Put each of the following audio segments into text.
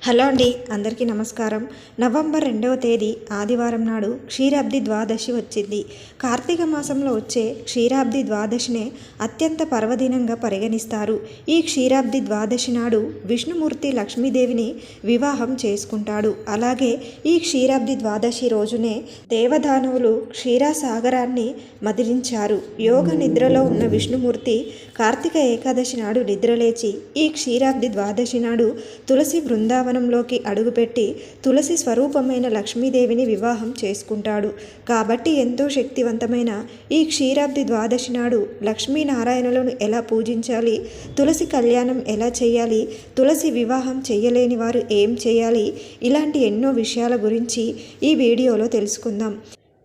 Hello అండి అందరికీ నమస్కారం. నవంబర్ రెండవ తేదీ ఆదివారం నాడు క్షీరాబ్ది ద్వాదశి వచ్చింది. కార్తీక మాసంలో వచ్చే క్షీరాబ్ది ద్వాదశినే అత్యంత పర్వదినంగా పరిగణిస్తారు. ఈ క్షీరాబ్ది ద్వాదశి నాడు విష్ణుమూర్తి లక్ష్మీదేవిని వివాహం చేసుకుంటాడు. అలాగే ఈ క్షీరాబ్ది ద్వాదశి రోజునే దేవదానవులు క్షీరాసాగరాన్ని మదిలించారు. యోగ నిద్రలో ఉన్న విష్ణుమూర్తి కార్తీక ఏకాదశి నాడు నిద్రలేచి ఈ క్షీరాబ్ది ద్వాదశి నాడు తులసి బృందావనంలోకి అడుగుపెట్టి తులసి స్వరూపమైన లక్ష్మీదేవిని వివాహం చేసుకుంటాడు. కాబట్టి ఎంతో శక్తివంతమైన ఈ క్షీరాబ్ది ద్వాదశి నాడు లక్ష్మీనారాయణులను ఎలా పూజించాలి? తులసి కళ్యాణం ఎలా చేయాలి? తులసి వివాహం చేయలేని వారు ఏం చేయాలి? ఇలాంటి ఎన్నో విషయాల గురించి ఈ వీడియోలో తెలుసుకుందాం.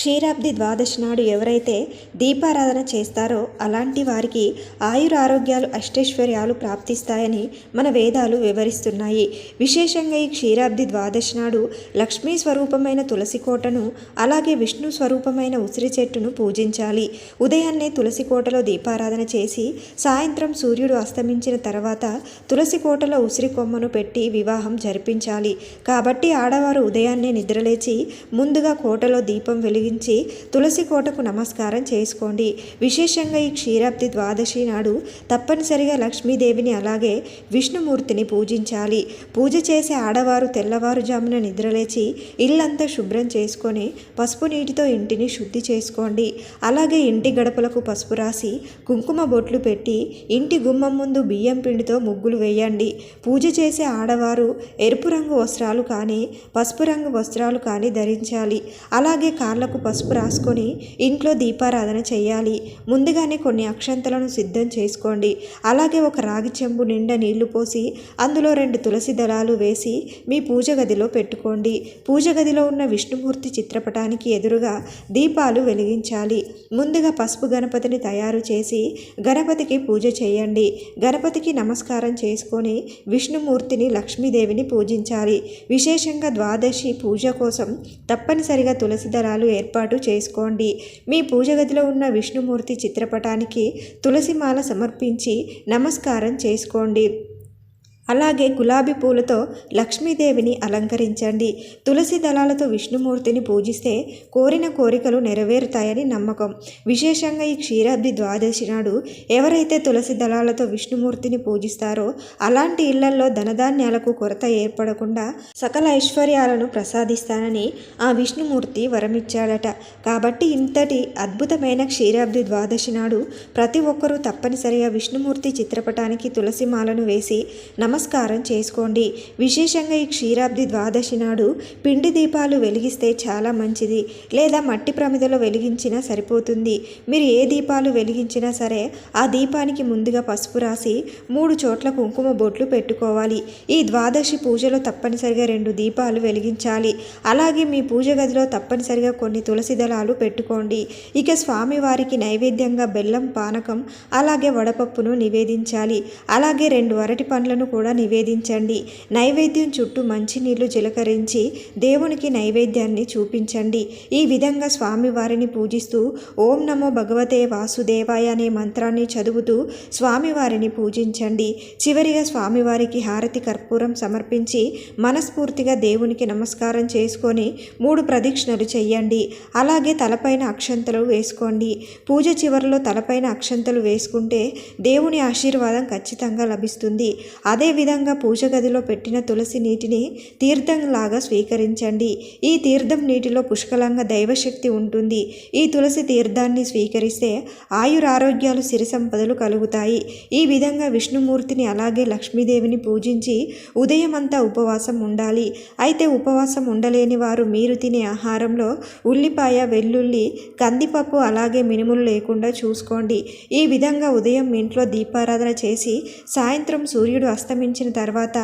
క్షీరాబ్ది ద్వాదశి నాడు ఎవరైతే దీపారాధన చేస్తారో అలాంటి వారికి ఆయురారోగ్యాలు అష్టైశ్వర్యాలు ప్రాప్తిస్తాయని మన వేదాలు వివరిస్తున్నాయి. విశేషంగా ఈ క్షీరాబ్ది ద్వాదశి నాడు లక్ష్మీ స్వరూపమైన తులసి కోటను అలాగే విష్ణు స్వరూపమైన ఉసిరి చెట్టును పూజించాలి. ఉదయాన్నే తులసి కోటలో దీపారాధన చేసి సాయంత్రం సూర్యుడు అస్తమించిన తర్వాత తులసి కోటలో ఉసిరి కొమ్మను పెట్టి వివాహం జరిపించాలి. కాబట్టి ఆడవారు ఉదయాన్నే నిద్రలేచి ముందుగా కోటలో దీపం వెలిగి వెలిగించి తులసి కోటకు నమస్కారం చేసుకోండి. విశేషంగా ఈ క్షీరాబ్ది ద్వాదశి నాడు తప్పనిసరిగా లక్ష్మీదేవిని అలాగే విష్ణుమూర్తిని పూజించాలి. పూజ చేసే ఆడవారు తెల్లవారుజామున నిద్రలేచి ఇల్లంతా శుభ్రం చేసుకొని పసుపు నీటితో ఇంటిని శుద్ధి చేసుకోండి. అలాగే ఇంటి గడపలకు పసుపు రాసి కుంకుమ బొట్లు పెట్టి ఇంటి గుమ్మం ముందు బియ్యం పిండితో ముగ్గులు వేయండి. పూజ చేసే ఆడవారు ఎరుపు రంగు వస్త్రాలు కానీ పసుపు రంగు వస్త్రాలు కానీ ధరించాలి. అలాగే కాళ్ళకు పసుపు రాసుకొని ఇంట్లో దీపారాధన చేయాలి. ముందుగానే కొన్ని అక్షంతలను సిద్ధం చేసుకోండి. అలాగే ఒక రాగి చెంబు నిండా నీళ్ళు పోసి అందులో రెండు తులసి దళాలు వేసి మీ పూజ గదిలో పెట్టుకోండి. పూజ గదిలో ఉన్న విష్ణుమూర్తి చిత్రపటానికి ఎదురుగా దీపాలు వెలిగించాలి. ముందుగా పసుపు గణపతిని తయారు చేసి గణపతికి పూజ చేయండి. గణపతికి నమస్కారం చేసుకొని విష్ణుమూర్తిని లక్ష్మీదేవిని పూజించాలి. విశేషంగా ద్వాదశి పూజ కోసం తప్పనిసరిగా తులసి దళాలు ఏర్పాటు చేసుకోండి. మీ పూజ గదిలో ఉన్న విష్ణుమూర్తి చిత్రపటానికి తులసిమాల సమర్పించి నమస్కారం చేసుకోండి. అలాగే గులాబీ పూలతో లక్ష్మీదేవిని అలంకరించండి. తులసి దళాలతో విష్ణుమూర్తిని పూజిస్తే కోరిన కోరికలు నెరవేరుతాయని నమ్మకం. విశేషంగా ఈ క్షీరాబ్ది ద్వాదశి నాడు ఎవరైతే తులసి దళాలతో విష్ణుమూర్తిని పూజిస్తారో అలాంటి ఇళ్ళల్లో ధనధాన్యాలకు కొరత ఏర్పడకుండా సకల ఐశ్వర్యాలను ప్రసాదిస్తానని ఆ విష్ణుమూర్తి వరమిచ్చాడట. కాబట్టి ఇంతటి అద్భుతమైన క్షీరాబ్ది ద్వాదశి నాడు ప్రతి ఒక్కరూ తప్పనిసరిగా విష్ణుమూర్తి చిత్రపటానికి తులసిమాలను వేసి నమస్కారం చేసుకోండి. విశేషంగా ఈ క్షీరాబ్ది ద్వాదశి నాడు పిండి దీపాలు వెలిగిస్తే చాలా మంచిది. లేదా మట్టి ప్రమిదలో వెలిగించినా సరిపోతుంది. మీరు ఏ దీపాలు వెలిగించినా సరే ఆ దీపానికి ముందుగా పసుపు రాసి మూడు చోట్ల కుంకుమ బొట్లు పెట్టుకోవాలి. ఈ ద్వాదశి పూజలో తప్పనిసరిగా రెండు దీపాలు వెలిగించాలి. అలాగే మీ పూజ గదిలో తప్పనిసరిగా కొన్ని తులసి దళాలు పెట్టుకోండి. ఇక స్వామివారికి నైవేద్యంగా బెల్లం పానకం అలాగే వడపప్పును నివేదించాలి. అలాగే రెండు అరటి పండ్లను కూడా నివేదించండి. నైవేద్యం చుట్టూ మంచినీళ్ళు జిలకరించి దేవునికి నైవేద్యాన్ని చూపించండి. ఈ విధంగా స్వామివారిని పూజిస్తూ ఓం నమో భగవతే వాసుదేవాయ అనే మంత్రాన్ని చదువుతూ స్వామివారిని పూజించండి. చివరిగా స్వామివారికి హారతి కర్పూరం సమర్పించి మనస్ఫూర్తిగా దేవునికి నమస్కారం చేసుకొని మూడు ప్రదక్షిణలు చేయండి. అలాగే తలపైన అక్షంతలు వేసుకోండి. పూజ చివరిలో తలపైన అక్షంతలు వేసుకుంటే దేవుని ఆశీర్వాదం ఖచ్చితంగా లభిస్తుంది. అదే అదేవిధంగా పూజ గదిలో పెట్టిన తులసి నీటిని తీర్థంలాగా స్వీకరించండి. ఈ తీర్థం నీటిలో పుష్కలంగా దైవశక్తి ఉంటుంది. ఈ తులసి తీర్థాన్ని స్వీకరిస్తే ఆయురారోగ్యాలు సిరి సంపదలు కలుగుతాయి. ఈ విధంగా విష్ణుమూర్తిని అలాగే లక్ష్మీదేవిని పూజించి ఉదయం అంతా ఉపవాసం ఉండాలి. అయితే ఉపవాసం ఉండలేని వారు మీరు తినే ఆహారంలో ఉల్లిపాయ వెల్లుల్లి కందిపప్పు అలాగే మినుములు లేకుండా చూసుకోండి. ఈ విధంగా ఉదయం ఇంట్లో దీపారాధన చేసి సాయంత్రం సూర్యుడు అస్తమించిన తర్వాత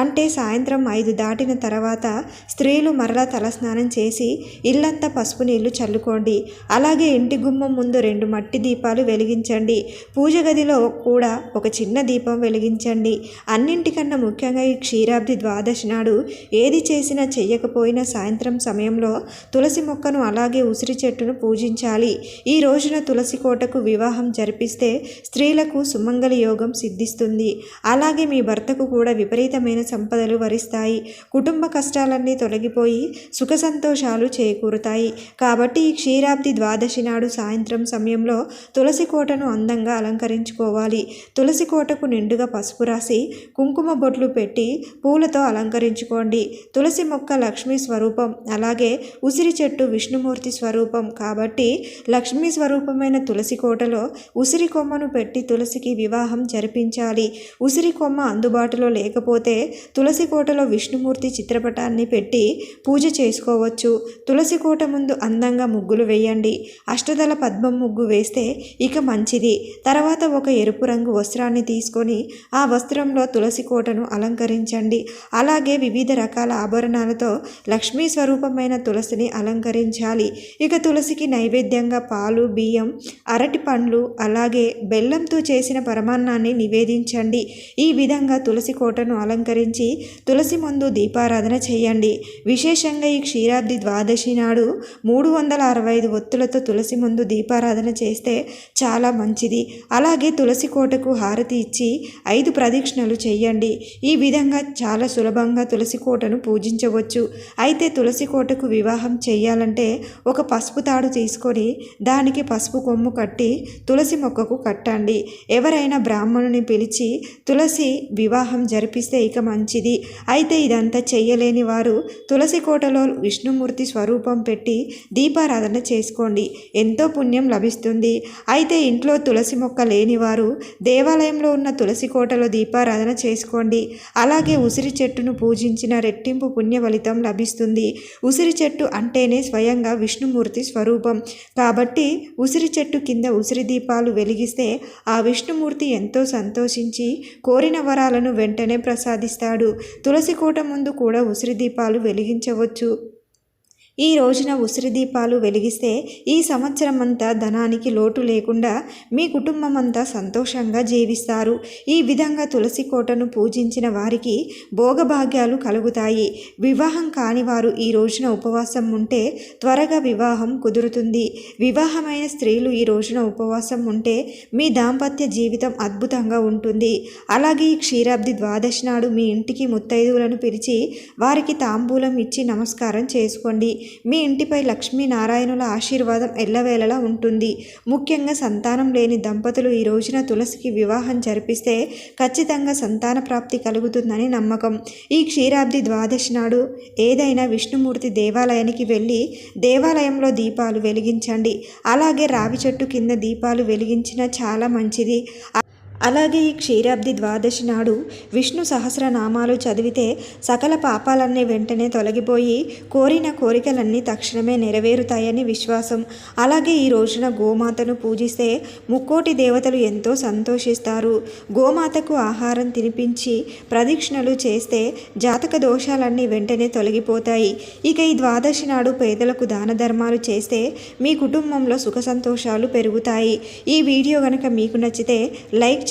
అంటే సాయంత్రం ఐదు దాటిన తర్వాత స్త్రీలు మరలా తలస్నానం చేసి ఇల్లంతా పసుపు నీళ్ళు చల్లుకోండి. అలాగే ఇంటి గుమ్మం ముందు రెండు మట్టి దీపాలు వెలిగించండి. పూజ గదిలో కూడా ఒక చిన్న దీపం వెలిగించండి. అన్నింటికన్నా ముఖ్యంగా ఈ క్షీరాబ్ది ద్వాదశి నాడు ఏది చేసినా చెయ్యకపోయినా సాయంత్రం సమయంలో తులసి మొక్కను అలాగే ఉసిరి చెట్టును పూజించాలి. ఈ రోజున తులసి కోటకు వివాహం జరిపిస్తే స్త్రీలకు సుమంగళ యోగం సిద్ధిస్తుంది. అలాగే మీ భర్త భర్తకు కూడా విపరీతమైన సంపదలు వరిస్తాయి. కుటుంబ కష్టాలన్నీ తొలగిపోయి సుఖ సంతోషాలు చేకూరుతాయి. కాబట్టి ఈ క్షీరాబ్ది ద్వాదశి నాడు సాయంత్రం సమయంలో తులసి కోటను అందంగా అలంకరించుకోవాలి. తులసి కోటకు నిండుగా పసుపు రాసి కుంకుమ బొట్లు పెట్టి పూలతో అలంకరించుకోండి. తులసి మొక్క లక్ష్మీ స్వరూపం అలాగే ఉసిరి చెట్టు విష్ణుమూర్తి స్వరూపం. కాబట్టి లక్ష్మీ స్వరూపమైన తులసి కోటలో ఉసిరి కొమ్మను పెట్టి తులసికి వివాహం జరిపించాలి. ఉసిరి కొమ్మ అందు అందుబాటులో లేకపోతే తులసి కోటలో విష్ణుమూర్తి చిత్రపటాన్ని పెట్టి పూజ చేసుకోవచ్చు. తులసి కోట ముందు అందంగా ముగ్గులు వేయండి. అష్టదళ పద్మం ముగ్గు వేస్తే ఇక మంచిది. తర్వాత ఒక ఎరుపు రంగు వస్త్రాన్ని తీసుకొని ఆ వస్త్రంలో తులసి కోటను అలంకరించండి. అలాగే వివిధ రకాల ఆభరణాలతో లక్ష్మీ స్వరూపమైన తులసిని అలంకరించాలి. ఇక తులసికి నైవేద్యంగా పాలు బియ్యం అరటి పండ్లు అలాగే బెల్లంతో చేసిన పరమాన్నాన్ని నివేదించండి. ఈ విధంగా తులసి కోటను అలంకరించి తులసి ముందు దీపారాధన చేయండి. విశేషంగా ఈ క్షీరాబ్ది ద్వాదశి నాడు మూడు వందల అరవై ఐదు ఒత్తులతో తులసి ముందు దీపారాధన చేస్తే చాలా మంచిది. అలాగే తులసి కోటకు హారతి ఇచ్చి ఐదు ప్రదక్షిణలు చేయండి. ఈ విధంగా చాలా సులభంగా తులసి కోటను పూజించవచ్చు. అయితే తులసి కోటకు వివాహం చేయాలంటే ఒక పసుపు తాడు తీసుకొని దానికి పసుపు కొమ్ము కట్టి తులసి మొక్కకు కట్టండి. ఎవరైనా బ్రాహ్మణుని పిలిచి తులసి వివాహం వివాహం జరిపిస్తే ఇక మంచిది. అయితే ఇదంతా చెయ్యలేని వారు తులసి కోటలో విష్ణుమూర్తి స్వరూపం పెట్టి దీపారాధన చేసుకోండి. ఎంతో పుణ్యం లభిస్తుంది. అయితే ఇంట్లో తులసి మొక్క లేనివారు దేవాలయంలో ఉన్న తులసి కోటలో దీపారాధన చేసుకోండి. అలాగే ఉసిరి చెట్టును పూజించిన రెట్టింపు పుణ్య ఫలితం లభిస్తుంది. ఉసిరి చెట్టు అంటేనే స్వయంగా విష్ణుమూర్తి స్వరూపం. కాబట్టి ఉసిరి చెట్టు కింద ఉసిరి దీపాలు వెలిగిస్తే ఆ విష్ణుమూర్తి ఎంతో సంతోషించి కోరిన వరాలను వరాలను వెంటనే ప్రసాదిస్తాడు. తులసి కోట ముందు కూడా ఉసిరి దీపాలు వెలిగించవచ్చు. ఈ రోజున ఉసిరి దీపాలు వెలిగిస్తే ఈ సంవత్సరం అంతా ధనానికి లోటు లేకుండా మీ కుటుంబం అంతా సంతోషంగా జీవిస్తారు. ఈ విధంగా తులసి కోటను పూజించిన వారికి భోగభాగ్యాలు కలుగుతాయి. వివాహం కాని వారు ఈ రోజున ఉపవాసం ఉంటే త్వరగా వివాహం కుదురుతుంది. వివాహమైన స్త్రీలు ఈ రోజున ఉపవాసం ఉంటే మీ దాంపత్య జీవితం అద్భుతంగా ఉంటుంది. అలాగే ఈ క్షీరాబ్ది ద్వాదశి నాడు మీ ఇంటికి ముత్తైదువులను పిలిచి వారికి తాంబూలం ఇచ్చి నమస్కారం చేసుకోండి. మీ ఇంటిపై లక్ష్మీనారాయణుల ఆశీర్వాదం ఎల్లవేళలా ఉంటుంది. ముఖ్యంగా సంతానం లేని దంపతులు ఈ రోజున తులసికి వివాహం జరిపిస్తే ఖచ్చితంగా సంతాన ప్రాప్తి కలుగుతుందని నమ్మకం. ఈ క్షీరాబ్ది ద్వాదశి నాడు ఏదైనా విష్ణుమూర్తి దేవాలయానికి వెళ్ళి దేవాలయంలో దీపాలు వెలిగించండి. అలాగే రావి చెట్టు కింద దీపాలు వెలిగించిన చాలా మంచిది. అలాగే ఈ క్షీరాబ్ది ద్వాదశి నాడు విష్ణు సహస్రనామాలు చదివితే సకల పాపాలన్నీ వెంటనే తొలగిపోయి కోరిన కోరికలన్నీ తక్షణమే నెరవేరుతాయని విశ్వాసం. అలాగే ఈ రోజున గోమాతను పూజిస్తే ముక్కోటి దేవతలు ఎంతో సంతోషిస్తారు. గోమాతకు ఆహారం తినిపించి ప్రదక్షిణలు చేస్తే జాతక దోషాలన్నీ వెంటనే తొలగిపోతాయి. ఇక ఈ ద్వాదశి నాడు పేదలకు దాన ధర్మాలు చేస్తే మీ కుటుంబంలో సుఖ సంతోషాలు పెరుగుతాయి. ఈ వీడియో కనుక మీకు నచ్చితే లైక్